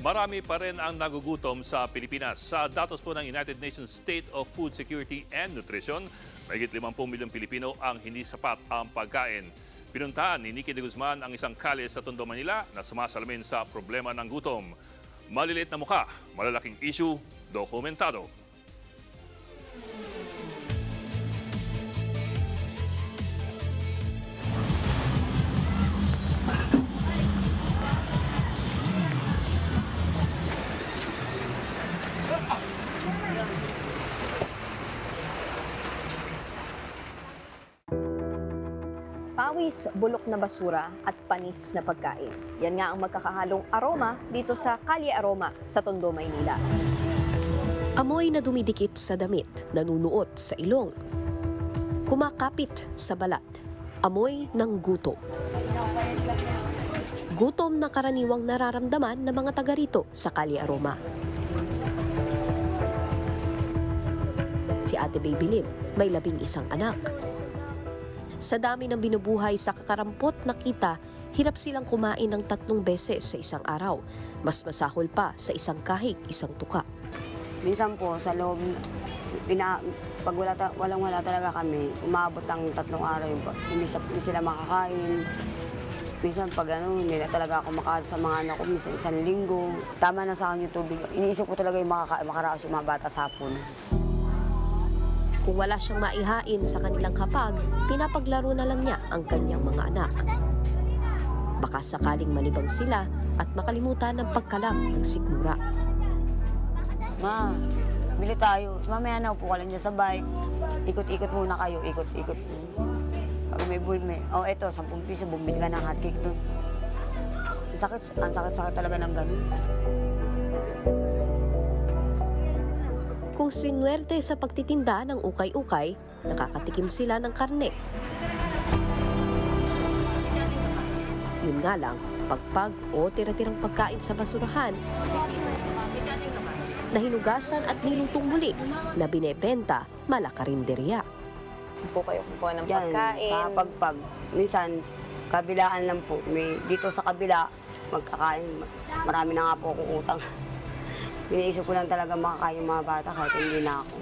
Marami pa rin ang nagugutom sa Pilipinas. Sa datos po ng United Nations State of Food Security and Nutrition, mahigit 50 milyong Pilipino ang hindi sapat ang pagkain. Pinuntahan ni Nikki de Guzman ang isang kali sa Tondo, Manila na sumasalamin sa problema ng gutom. Maliliit na mukha, malalaking issue, dokumentado. Pawis, bulok na basura at panis na pagkain. Yan nga ang magkakahalong aroma dito sa Kalye Aroma sa Tondo, Maynila. Amoy na dumidikit sa damit, nanunuot sa ilong. Kumakapit sa balat. Amoy ng gutom. Gutom na karaniwang nararamdaman ng mga taga rito sa Kali Aroma. Si Ate Baby Lim may labing isang anak. Sa dami ng binubuhay sa kakarampot na kita, hirap silang kumain ng tatlong beses sa isang araw. Mas masahol pa sa isang kahig, isang tuka. Minsan po, sa loob, pina, pag wala, ta- walang wala talaga kami, umabot ang tatlong araw, hindi, hindi sila makakain. Minsan pag ano, hindi na talaga ako makain sa mga anak ko, minsan isang linggo. Tama na sa akin yung tubig. Iniisip ko talaga yung makaka- makaraos yung mga bata sa hapon. Kung wala siyang maihain sa kanilang hapag, pinapaglaro na lang niya ang kanyang mga anak. Baka sakaling malibang sila at makalimutan ng pagkalam ng sikmura. Ma, bili tayo. Mamaya na, upo ka lang dyan sa bike. Ikot-ikot muna kayo, ikot-ikot. Pag may bull, may... Oh, eto, 10 piso, bumili ka ng hotcake doon. Ang sakit, ang sakit-sakit talaga ng ganun. Kung swinwerte sa pagtitinda ng ukay-ukay, nakakatikim sila ng karne. Yun nga lang, pagpag o tira-tirang pagkain sa basurahan na hinugasan at nilutong muli na binebenta malakarinderya. Po kayo kukuha ng Yan, pagkain. sa pagpag. Minsan, kabilaan lang po. May, dito sa kabila, magkakain. Marami na nga po akong utang. Iniisip ko lang talaga makakain yung mga bata kahit hindi na ako.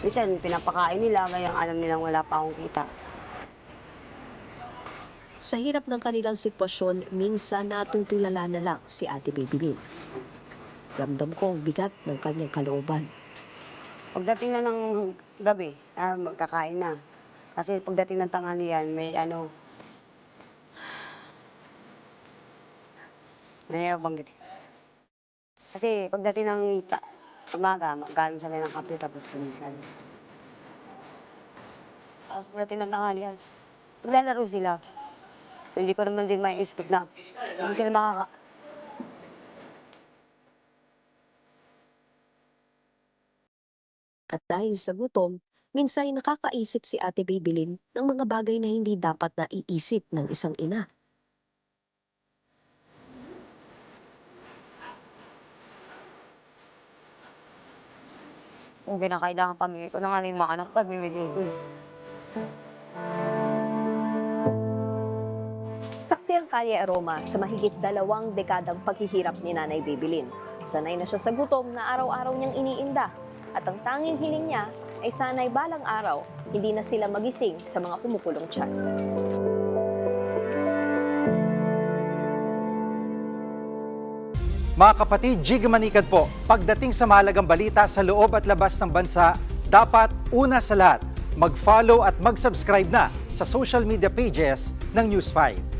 Minsan, pinapakain nila, ngayon alam nilang wala pa akong kita. Sa hirap ng kanilang sitwasyon, minsan natutulala na lang si Ate Baby Lynn. Ramdam ko ang bigat ng kanyang kalooban. Pagdating na ng gabi, ah, magkakain na. Kasi pagdating ng tanghalian, may ano... Bang Kasi pagdating ng ta- umaga, galing sila ng kape tapos kumisan. Tapos pagdating ng tanghalian, maglalaro sila. Hindi ko naman din may expect na hindi sila makaka... At dahil sa gutom, minsan nakakaisip si Ate Babylin ng mga bagay na hindi dapat na iisip ng isang ina. Kung kinakailangan pamilya ko na nga rin mga anak, pamimili ko. Saksi ang Kalye Aroma sa mahigit dalawang dekadang paghihirap ni Nanay Bibilin. Sanay na siya sa gutom na araw-araw niyang iniinda. At ang tanging hiling niya ay sanay balang araw, hindi na sila magising sa mga kumukulong tiyan. Mga kapatid, Jig Manikad po, pagdating sa mahalagang balita sa loob at labas ng bansa, dapat una sa lahat, mag-follow at mag-subscribe na sa social media pages ng News 5.